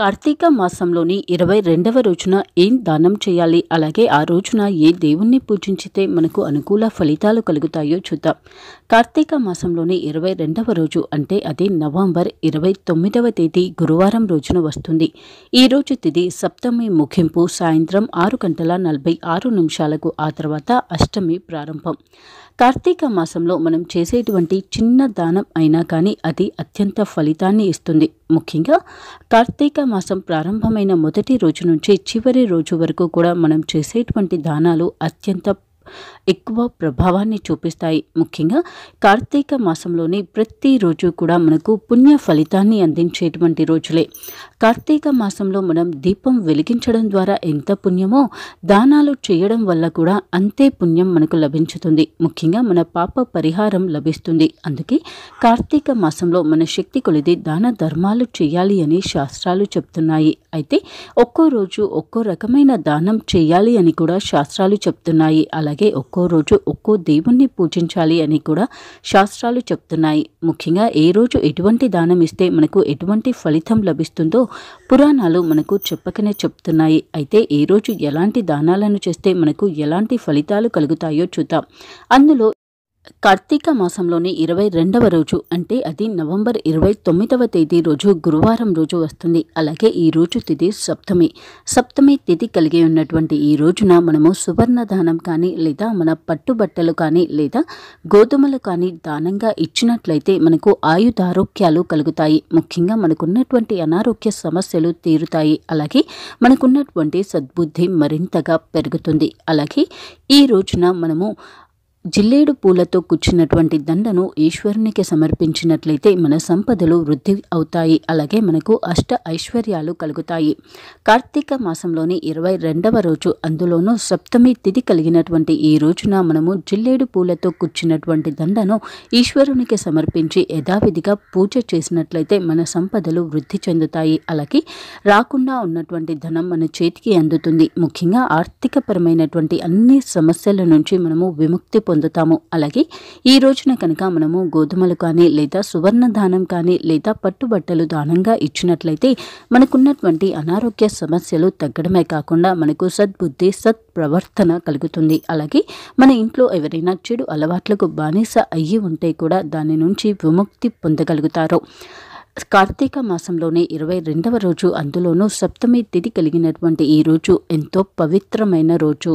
కార్తీక మాసంలోని ఇరవై రెండవ రోజున ఏం దానం చేయాలి? అలాగే ఆ రోజున ఏ దేవుణ్ణి పూజించితే మనకు అనుకూల ఫలితాలు కలుగుతాయో చూద్దాం. కార్తీక మాసంలోని ఇరవై రెండవ రోజు అంటే అది నవంబర్ ఇరవై తొమ్మిదవ తేదీ గురువారం రోజున వస్తుంది. ఈ రోజు తిది సప్తమి ముగింపు సాయంత్రం ఆరు గంటల నలభై ఆరు నిమిషాలకు ఆ తర్వాత అష్టమి ప్రారంభం. కార్తీక మాసంలో మనం చేసేటువంటి చిన్న దానం అయినా కానీ అది అత్యంత ఫలితాన్ని ఇస్తుంది. ముఖ్యంగా కార్తీక మాసం ప్రారంభమైన మొదటి రోజు నుంచి చివరి రోజు వరకు కూడా మనం చేసేటువంటి దానాలు అత్యంత ఎక్కువ ప్రభావాన్ని చూపిస్తాయి. ముఖ్యంగా కార్తీక మాసంలోని ప్రతిరోజు కూడా మనకు పుణ్య ఫలితాన్ని అందించేటువంటి రోజులే. కార్తీక మాసంలో మనం దీపం వెలిగించడం ద్వారా ఎంత పుణ్యమో దానాలు చేయడం వల్ల కూడా అంతే పుణ్యం మనకు లభించుతుంది. ముఖ్యంగా మన పాప పరిహారం లభిస్తుంది. అందుకే కార్తీక మాసంలో మన శక్తి కొలిది దాన ధర్మాలు చేయాలి అని శాస్త్రాలు చెప్తున్నాయి. అయితే ఒక్కో రోజు ఒక్కో రకమైన దానం చేయాలి అని కూడా శాస్త్రాలు చెప్తున్నాయి. అలాగే ఒక్కో రోజు ఒక్కో దేవుణ్ణి పూజించాలి అని కూడా శాస్త్రాలు చెప్తున్నాయి. ముఖ్యంగా ఏ రోజు ఎటువంటి దానం ఇస్తే మనకు ఎటువంటి ఫలితం లభిస్తుందో పురాణాలు మనకు చెప్పకనే చెప్తున్నాయి. అయితే ఏ రోజు ఎలాంటి దానాలను చేస్తే మనకు ఎలాంటి ఫలితాలు కలుగుతాయో చూద్దాం. అందులో కార్తీక మాసంలోని ఇరవై రెండవ రోజు అంటే అది నవంబర్ ఇరవై తొమ్మిదవ తేదీ రోజు గురువారం రోజు వస్తుంది. అలాగే ఈ రోజు తిథి సప్తమి. సప్తమి తిథి కలిగి ఉన్నటువంటి ఈ రోజున మనము సువర్ణ దానం కానీ లేదా మన పట్టుబట్టలు కానీ లేదా గోధుమలు కానీ దానంగా ఇచ్చినట్లయితే మనకు ఆయుధారోగ్యాలు కలుగుతాయి. ముఖ్యంగా మనకున్నటువంటి అనారోగ్య సమస్యలు తీరుతాయి. అలాగే మనకున్నటువంటి సద్బుద్ధి మరింతగా పెరుగుతుంది. అలాగే ఈ రోజున మనము జిల్లేడు పూలతో కూర్చున్నటువంటి దండను ఈశ్వరునికి సమర్పించినట్లయితే మన సంపదలు వృద్ధి అవుతాయి. అలాగే మనకు అష్ట ఐశ్వర్యాలు కలుగుతాయి. కార్తీక మాసంలోని ఇరవై రెండవ రోజు అందులోనూ సప్తమి తిథి కలిగినటువంటి ఈ రోజున మనము జిల్లేడు పూలతో కూర్చున్నటువంటి దండను ఈశ్వరునికి సమర్పించి యథావిధిగా పూజ చేసినట్లయితే మన సంపదలు వృద్ధి చెందుతాయి. అలాగే రాకుండా ఉన్నటువంటి ధనం మన చేతికి అందుతుంది. ముఖ్యంగా ఆర్థికపరమైనటువంటి అన్ని సమస్యల నుంచి మనము విముక్తి పొందుతాము. అలాగే ఈ రోజున కనుక మనము గోధుమలు కానీ లేదా సువర్ణ దానం కానీ లేదా పట్టుబట్టలు దానంగా ఇచ్చినట్లయితే మనకున్నటువంటి అనారోగ్య సమస్యలు తగ్గడమే కాకుండా మనకు సద్బుద్ధి సత్ ప్రవర్తన కలుగుతుంది. అలాగే మన ఇంట్లో ఎవరైనా చెడు అలవాట్లకు బానిస అయ్యి ఉంటే కూడా దాని నుంచి విముక్తి పొందగలుగుతారు. కార్తీక మాసంలోనే ఇరవై రెండవ రోజు అందులోనూ సప్తమి తిథి కలిగినటువంటి ఈ రోజు ఎంతో పవిత్రమైన రోజు.